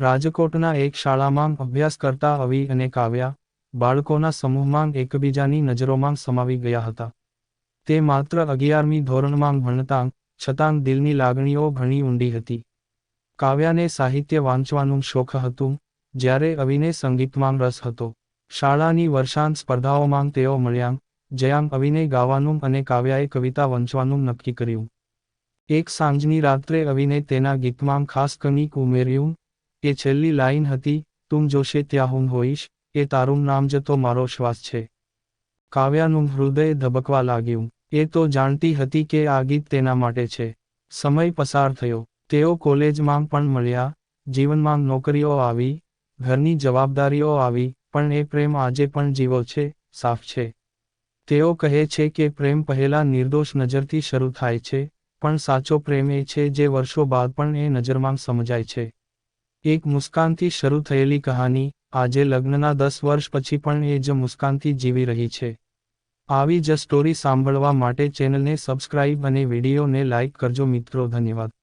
રાજકોટના એક શાળામાં અભ્યાસ કરતા અવી અને કાવ્યા બાળકોના સમૂહમાં એકબીજાની નજરોમાં સમાવી ગયા હતા. તે માત્ર અગિયારમી ધોરણમાં ભણતા, છતાં દિલની લાગણીઓ ઘણી ઊંડી હતી. કાવ્યાને સાહિત્ય વાંચવાનું શોખ હતું, જ્યારે અવિને સંગીતમાં રસ હતો. શાળાની વર્ષાંત સ્પર્ધાઓમાં તેઓ મળ્યા, જ્યાં અવિને ગાવાનું અને કાવ્યાએ કવિતા વંચવાનું નક્કી કર્યું. એક સાંજની રાત્રે અવિને તેના ગીતમાં ખાસ કનિક ઉમેર્યું એ છેલ્લી લાઈન હતી તું જોશે ત્યાં હું હોઈશ, એ તારું નામ જતો મારો શ્વાસ છે. કાવ્યાનું હૃદય ધબકવા લાગ્યું. એ તો જાણતી હતી કે આ ગીત તેના માટે છે. સમય પસાર થયો. તેઓ કોલેજમાં પણ મળ્યા. જીવનમાં નોકરીઓ આવી, ઘરની જવાબદારીઓ આવી, પણ એ પ્રેમ આજે પણ જીવો છે, સાફ છે. તેઓ કહે છે કે પ્રેમ પહેલા નિર્દોષ નજરથી શરૂ થાય છે, પણ સાચો પ્રેમ એ છે જે વર્ષો બાદ પણ એ નજરમાં સમજાય છે. એક મુસ્કાનથી શરૂ થયેલી કહાની, આજે લગ્નના દસ વર્ષ પછી પણ એ જ મુસ્કાનથી જીવી રહી છે. આવી જ સ્ટોરી સાંભળવા માટે ચેનલને સબસ્ક્રાઇબ અને વિડીયોને લાઇક કરજો મિત્રો, ધન્યવાદ.